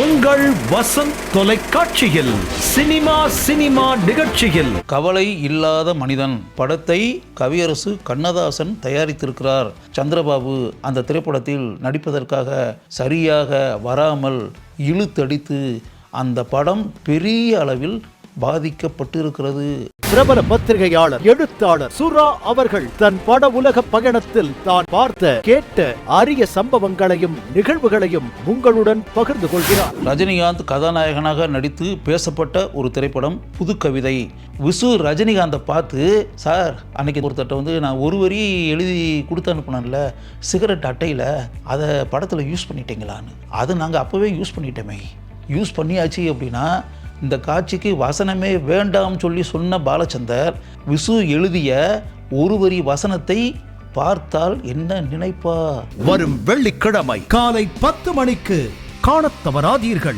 உங்கள் வசந்த் தொலைக்காட்சியில் cinema cinema நிகழ்ச்சியில். கவலை இல்லாத மனிதன் படத்தை கவியரசு கண்ணதாசன் தயாரித்திருக்கிறார். சந்திரபாபு அந்த திரைப்படத்தில் நடிப்பதற்காக சரியாக வராமல் இழுத்தடித்து அந்த படம் பெரிய அளவில் பாதிக்கப்பட்டிருக்கிறது. பிரபல பத்திரிகையாளர் எழுத்தாளர் சுரா அவர்கள் தன் பட உலக பயணத்தில் தான் பார்த்த கேட்ட அரிய சம்பவங்களையும் நிகழ்வுகளையும் உங்களுடன் பகிர்ந்து கொள்கிறார். ரஜினிகாந்த் கதாநாயகனாக நடித்து பேசப்பட்ட ஒரு திரைப்படம் புது கவிதை விசு ரஜினிகாந்தை பார்த்து சார் அன்னைக்கு ஒருத்தட்ட வந்து நான் ஒரு வரி எழுதி கொடுத்து அனுப்புனேன்ல சிகரெட் அட்டையில் அதை படத்தில் யூஸ் பண்ணிட்டீங்களான்னு. அது நாங்கள் அப்போவே யூஸ் பண்ணிட்டோமே. யூஸ் பண்ணியாச்சு அப்படின்னா இந்த காட்சிக்கு வசனமே வேண்டாம் சொல்லி சொன்ன பாலச்சந்தர் விசு எழுதிய ஒரு வரி வசனத்தை பார்த்தால் என்ன நினைப்பா? வரும் வெள்ளிக்கிழமை காலை பத்து மணிக்கு காணத் தவறாதீர்கள்.